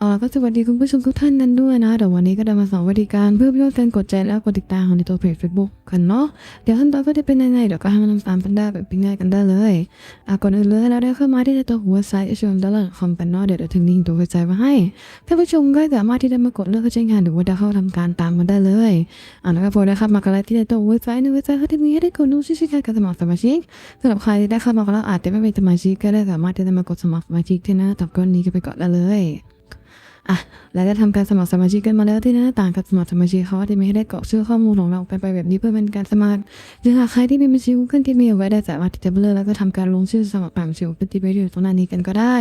เอ่อก็สวัสดีคุณผู้ชมทุกท่านนั้นด้วยนะเดี๋ยววันนี้ก็จะมาสอนวิธีการเพื่อเพื่อการกดใจและกดติดตามของในตัวเพจ Facebook กันเนาะเดี๋ยวขั้นตอนก็จะเป็นยังไงเดี๋ยวก็ให้มันตามกันได้แบบง่ายกันได้เลยอะก่อนอื่นเลยเราได้เข้ามาที่ในตัวหัวไซต์ชมดอลลาร์คอมกันเนาะเดี๋ยวถึงลิงก์ตัวหัวใจมาให้ท่านผู้ชมก็สามารถที่จะมากดเลือกเข้าใช้งานหรือว่าจะเข้าทำการตามกันได้เลยอะแล้วก็พอได้เข้ามากันแล้วที่ในตัวเว็บไซต์ในเว็บไซต์เขาจะมีให้ได้กดดูชื่อชื่อการสมัครสมาชิกสำหรับใครที่ได้เข้ามาแล้วอาจจะไม่เป็นสมาชิกก็ได้สามารถที่จะมากดสมัครสมาชิกที่หน้าตับก้อนนี้ก็ไปกดได้เลย อะและได้ทำการสมัครสมาชิกกันมาแล้วที่หน้าต่างกับสมัครสมาชิกเขาจะมีให้ได้กรอกชื่อข้อมูลของเราไปไปแบบนี้เพื่อเป็นการสมัครหรือหากใครที่มีบัญชี Google ที่มีเอาไว้ได้สามารถที่จะเลือกแล้วก็ทำการลงชื่อสมัครผ่านบัญชี Google ที่ไปอยู่ตรงหน้านี้กันก็ได้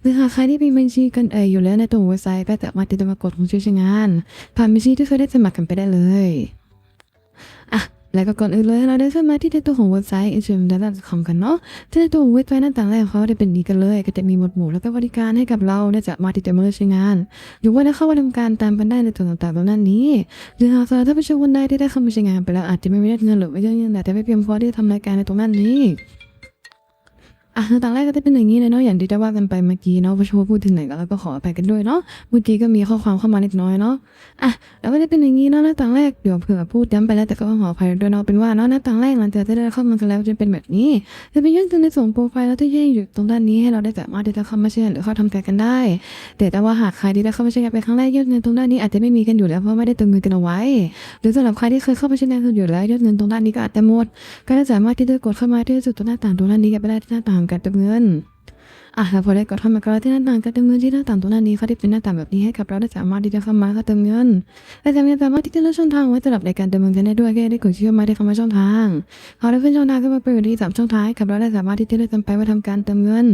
หรือหากใครที่มีบัญชีกันเอออยู่แล้วในตัวเว็บไซต์ก็สามารถที่จะมากดลงชื่อใช้งาน ผ่านบัญชีที่เคยได้สมัครกันไปได้เลยอะ แล้วก็ก่อนอื่นเลยเราได้เข้ามาที่ในตัวของเว็บไซต์ i n s t a g r a m d a t a c o m กันเนาะที่ในตัวเว็บไซต์หน้าต่างแรกของเขาจะเป็นนี้กันเลย ก็จะมีหมวดหมู่แล้วก็บริการให้กับเราได้จะมาที่จะมาใช้งาน หรือว่าได้เข้ามาทำการตามกันได้ในส่วนต่างๆตรงนั้นนี้หรือหากสำหรับท่าผู้ชมคนใดที่ได้เข้ามาใช้งานไปแล้วอาจจะไม่ได้เงินหรือไม่ได้เงินแต่ไม่เพียงพอที่จะทำรายการในตรงนั้นนี้ อะตอนแรกก็จะเป็นอย่างนี้เลยเนาะอย่างที่ได้ว่ากันไปเมื่อกี้เนาะผู้ชมพูดถึงไหนก็แล้วก็ขออภัยกันด้วยเนาะเมื่อกี้ก็มีข้อความเข้ามาเล็กน้อยเนาะอะแล้วก็จะเป็นอย่างนี้เนาะหน้าต่างแรกเดี๋ยวเผื่อพูดย้ำไปแล้วแต่ก็ขออภัยด้วยเนาะเป็นว่าเนาะหน้าต่างแรกหลังจากที่ได้เข้ามากันแล้วจะเป็นแบบนี้ จะเป็นยื่นในส่งโปรไฟล์แล้วที่ยื่นอยู่ตรงด้านนี้ให้เราได้สามารถที่จะเข้ามาแชร์หรือเข้าทำแทนกันได้ แต่แต่ว่าหากใครที่ได้เข้ามาใช้งานเป็นครั้งแรกยอดเงินตรงด้านนี้อาจจะไม่มีกันอยู่แล้วเพราะไม่ได้เติมเงินกันเอาไว้ หรือสำหรับใครที่เคยเข้ามาใช้งานกันอยู่แล้วยอดเงินตรงด้านนี้ก็อาจจะหมด ก็สามารถที่จะกดเข้ามาที่จุดตรงหน้าต่างตรงด้านนี้กันไปได้ที่หน้าต่างการเติมเงิน อะแล้วพอได้กดเข้ามาก็ที่หน้าต่างการเติมเงินที่หน้าต่างตรงหน้านี้เขาที่เป็นหน้าต่างแบบนี้ให้กับเราได้สามารถที่จะเข้ามาเข้าเติมเงินและสามารถสามารถที่จะเลือกช่องทางไว้สำหรับในการเติมเงินได้ด้วยก็ได้กดชื่อมาได้คำว่าช่องทางเขาได้ขึ้นช่องทางขึ้นมาเป็นที่สามช่องท้างให้กับเราได้สามารถที่จะเลือกกันไปว่าทำการเติมเงิน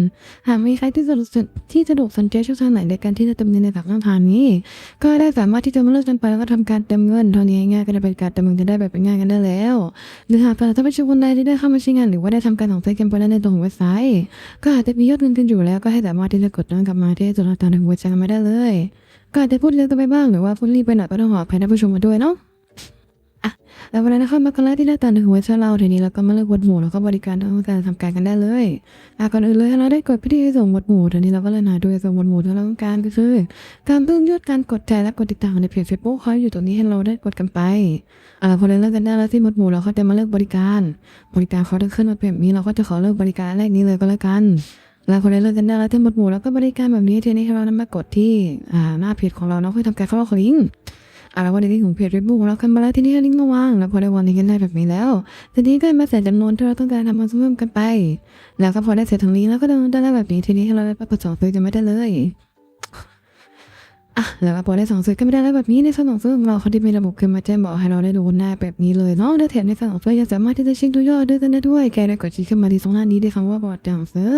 หากมีใครที่สะดวกที่สะดวกสนใจช่องทางไหนในการที่จะเติมเงินในสามช่องทางนี้ ก็ได้สามารถที่จะมาเลือกกันไปแล้วก็ทำการเติมเงินเท่านี้ง่ายก็จะเป็นการเติมเงินได้แบบง่ายกันได้แล้วหรือหากแต่ถ้าเป็นชคนใดที่ได้เข้ามาใช้งานหรือว่าได้ทำการของใช้กันไปแล้วในตรงเว็บไซต์ก็อาจจะมียอดเงินอยู่แล้วก็ให้สามาที่จะกดเลื่อนกลับมาที่จุดต่างๆในหัวใจกันมาได้เลย ก็อาจจะพูดเร็วกันไปบ้างหรือว่าพูดรีบไปหน่อยก็ต้องขออภัยท่านผู้ชมมาด้วยเนาะอะแล้ววันนั้นนะคะมากันแล้วที่หน้าตาในหัวใจเราทีนี้เราก็มาเลือกหมวดหมู่แล้วก็บริการทางการทำการกันได้เลยอะก่อนอื่นเลยเราได้กดไปที่ส่งหมวดหมู่ทีนี้เราก็เลยหาดูส่งหมวดหมู่ที่เราต้องการก็คือการเพิ่มยอดการกดใจและกดติดตามในเพจเฟซบุ๊กเขาอยู่ตรงนี้ให้เราได้กดกันไปอ่าพอเราเลือกกันได้แล้วที่หมวดหมู่เราก็จะมาเลือกบริการ บริการเขาจะขึ้นมาเป็นแบบนี้เราก็จะขอเลือกบริการแรกนี้เลยก็แล้วกัน แล้วคนได้เลือกกันได้แล้วที่หมดหมู่แล้วก็บริการแบบนี้ทีนี้เรานำมากดที่อ่าหน้าเพจของเราเนาะเพื่อทำการเข้าคลิงก์อ่าแล้ววันนี้ของเพจเฟซบุ๊กของเราขึ้นมาแล้วทีนี้ลิงก์มาวางแล้วพอได้วันนี้กันได้แบบนี้แล้วทีนี้ก็มาใส่จำนวนที่เราต้องการทำมาเพิ่มกันไป แล้วก็พอได้เสร็จทางนี้แล้วก็ดำเดินได้แบบนี้ทีนี้เราได้ประสองซื้อจะไม่ได้เลย อะแล้วก็พอได้สองซื้อก็ไม่ได้แล้วแบบนี้ในสนองซื้อของเราเขาที่มีระบบขึ้นมาแจ้งบอกให้เราได้ดูหน้าแบบนี้เลยเนาะและแถมในสนองซื้อยังสามารถที่จะเช็คดูยอดด้วยกันได้ด้วยแกได้กดชี้ขึ้นมาที่ตรงหน้านี้ด้วยคำว่าบอร์ดของซื้อ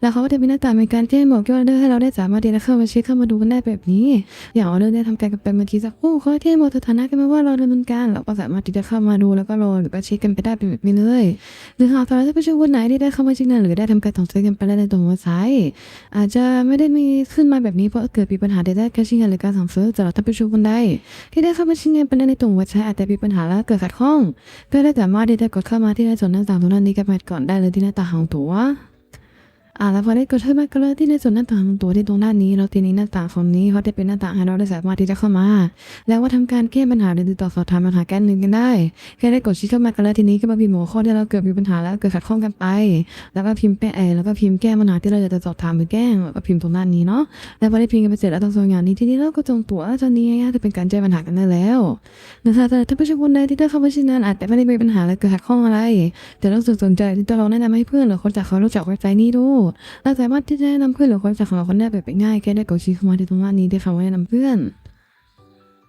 แล้วเขาก็จะมีหน้าตาในการแจ้งบอกยอดด้วยให้เราได้สามารถที่จะเข้ามาเช็คเข้ามาดูกันได้แบบนี้ อย่างออเดอร์ได้ทำการกันไปเมื่อกี้สักครู่เขาแจ้งบอกสถานะกันมาว่าเราดำเนินการเราก็สามารถที่จะเข้ามาดูแล้วก็รอหรือว่าเช็คกันไปได้แบบนี้เลยหรือหากสำหรับท่ผู้ชมคนไหนที่ได้เข้ามาเช็คงานหรือได้ทำการส่งซื้อกันไปแล้วในตรงเว็บไซต์อาจจะไม่ได้มีขึ้นมาแบบนี้เพราะเกิดมีปัญหาใดๆการช้งานหรือการสั่งซื้อสำหรับท่านผู้ชมคนได้ที่ได้เข้ามาใช้งานเป็นในตรงเว็บไซต์อาจจะมีปัญหาและเกิดขัดข้องก็ได้สามารถที่จะกดเข้ามาที่หน้าส่วนหน้าต่างตรงนั้นนี้กันไปก่อนได้เลยที่หน้าต่างของตัว อ่าแล้วพอได้กดเข้ามาก็เลยที่ในส่วนหน้าต่างตัวที่ตรงด้านนี้แล้วทีนี้หน้าต่างของนี้เขาจะเป็นหน้าต่างให้เราได้สามารถที่จะเข้ามา แล้วว่าทำการแก้ปัญหาหรือติดต่อสอบถามปัญหาแก้หนึ่งกันได้แค่ได้กดชี้เข้ามากันแล้วทีนี้ก็มาพิมพ์หัวข้อที่เราเกิดมีปัญหาแล้วเกิดขัดข้องกันไป แล้วก็พิมพ์แปะแล้วก็พิมพ์แก้ปัญหาที่เราอยากจะสอบถามหรือแก้ก็พิมพ์ตรงด้านนี้เนาะแล้วพอได้พิมพ์กันไปเสร็จแล้วตรงส่วนงานนี้ทีนี้เราก็จงตัวตอนนี้ง่ายๆจะเป็นการแก้ปัญหากันได้แล้วนะคะแต่ถ้าผู้ชมคนใดที่ได้เข้ามาใช้งานอาจจะไม่ได้มีปัญหาและเกิดขัดข้องอะไร แต่ต้องสนใจที่จะลองแนะนำให้เพื่อนหรือคนจากเขารู้จักเว็บไซต์นี้ดูเราสามารถที่จะแนะนำเพื่อนหรือคนจากของเราคนได้แบบง่ายแค่ได้กดชี้เข้ามาที่ตรงหน้านี้ได้คำว่าแนะนำเพื่อน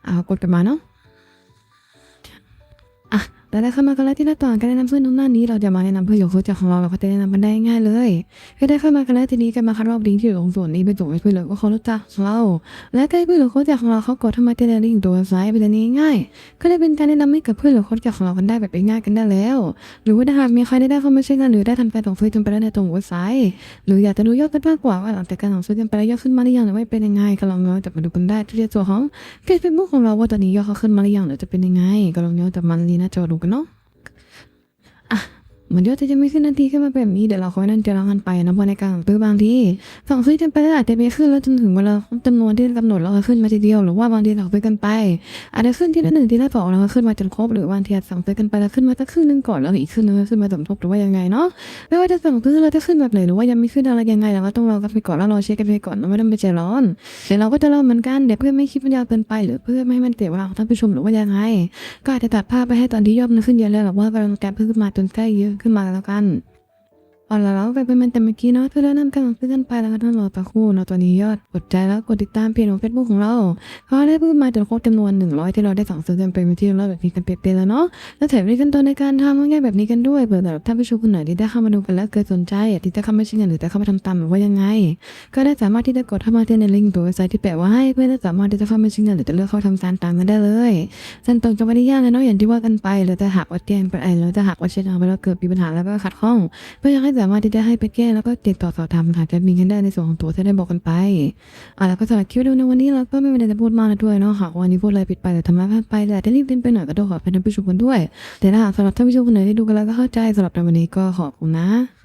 เอากดกันมาเนาะอะ แต่ได้เข้ามากันแล้วที่หน้าต่างการแนะนำเพื่อนตรงหน้านี้เราจะมาแนะนำเพื่อนหรือคนจากของเราเราก็จะแนะนำมันได้ง่ายเลยแค่ได้เข้ามากันแล้วทีนี้ก็มาคัดลอกลิงก์ที่อยู่ตรงส่วนนี้ไปส่งให้เพื่อนหรือว่าเขารู้จักเรา และก็ให้เพื่อนหรือคนจากของเราเขากดเข้ามาที่ลิงก์ตัวเว็บไซต์ไปเลยง่ายก็ได้เป็นการแนะนำให้กับเพื่อนหรือคนจากของเรากันได้แบบง่ายกันได้แล้ว หรือว่าถ้าหากมีใครได้เข้ามาใช้งานหรือได้ทำการส่งซื้อจนไปแล้วในตรงเว็บไซต์หรืออยากจะดูยอดกันมากกว่าว่าหลังจากการส่งซื้อกันไปแล้วยอดขึ้นมาหรือยังหรือไม่เป็นยังไงก็ลองย้อนกลับมาดูกันได้ที่ตัวของเฟซบุ๊กของเราว่าตอนนี้ยอดเขาขึ้นมาหรือยังหรือจะเป็นยังไงก็ลองย้อนกลับมาลีน้าจอดู ¿no? Ah, มือนยอดจะไม่ขึ้นนาทีขึ้นมาแบบนี้เดี๋ยวเราค่อยนั่นเจะเรากันไปนะเพราะในกลารซื้อบางทีสั่งซื้อจนไปอาจจะไม่ขึ้นแล้วจนถึงเวลาจำนวนที่กำหนดเราขึ้นมาทีเดียวหรือว่าบางทีสั่งซื้อกันไปอาจจะขึ้นที่ละหนึ่งที่ละสองแล้วก็ขึ้นมาจนครบหรือบางทีสั่งซื้อกันไปแล้วขึ้นมาสักครึ่งนึงก่อนแล้วอีกครึ่งนึงขึ้นมาสมทบหรือว่ายังไงเนาะไม่ว่าจะสั่งซื้อเราจะขึ้นแบบไหนหรือว่ายังไม่ขึ้นอะไรยังไงเราก็ต้องรอกันไปก่อนแล้วรอเช็คกันไปก่อนเราไม่ต้องไปใจร้อนเดี๋ยวเราก็จะรอเหมือนกันเดี๋ยวเพื่อไม่คิดมันยาวเกินไปหรือเพื่อไม่ให้มันเสียเวลาของท่านผู้ชมหรือว่ายังไง ก็อาจจะตัดภาพไปให้ตอนที่ยอดมันขึ้นเยอะเลยแบบว่ากำลังแกเพิ่มขึ้นมาจนใกล้เยอะขึ้นมาแล้วกัน เอาละแล้วไปเป็นมันแต่เมื่อกี้เนาะเพื่อแนะนำการซื้อกันไปแล้วก็ต้องรอตะคู่เนาะตอนนี้ยอดกดใจแล้วกดติดตามเพจของเฟซบุ๊กของเราเขาได้เพิ่มมาจนครบจำนวนหนึ่งร้อยที่เราได้สั่งซื้อกันไปเป็นที่เรียบแบบนี้กันเป๊ะๆแล้วเนาะแล้วแถมมีขั้นตอนในการทำง่ายแบบนี้กันด้วยเผื่อแบบท่านผู้ชมคนไหนที่ได้เข้ามาดูกันแล้วเกิดสนใจอยากที่จะเข้ามาชิมกันหรือจะเข้ามาทำตามหรือว่ายังไง ก็ได้สามารถที่จะกดเข้ามาที่ในลิงก์ตัวเว็บไซต์ที่แปะไว้ให้เพื่อจะสามารถที่จะเข้ามาชิมกันหรือจะเลือกเข้าทำตามตามกันได้เลยขั้นตอนก็ไม่ได้ยากเลยเนาะอย่างที่ว่ากันไปเราจะหักวัดแกนไปไอเราจะหักวัดเช็ดเอาไปแล้วเกิดมีปัญหาแล้วก็ขัดข้องเพื่อให้สามารถที่จะให้ไปแก้แล้วก็ติดต่อสอบถามหาจะมีกันได้ในส่วนของตัวที่ได้บอกกันไปอะแล้วก็สำหรับคลิปวิดีโอในวันนี้เราก็ไม่มีอะไรจะพูดมากนะด้วยเนาะค่ะวันนี้พูดอะไรผิดไปแต่ทำอะไรพลาดไปหรืออาจจะรีบเล่นไปหน่อยก็ต้องขออภัยท่านผู้ชมกันด้วย แต่ถ้าสำหรับท่านผู้ชมคนไหนที่ดูกันแล้วก็เข้าใจสำหรับในวันนี้ก็ขอบคุณนะ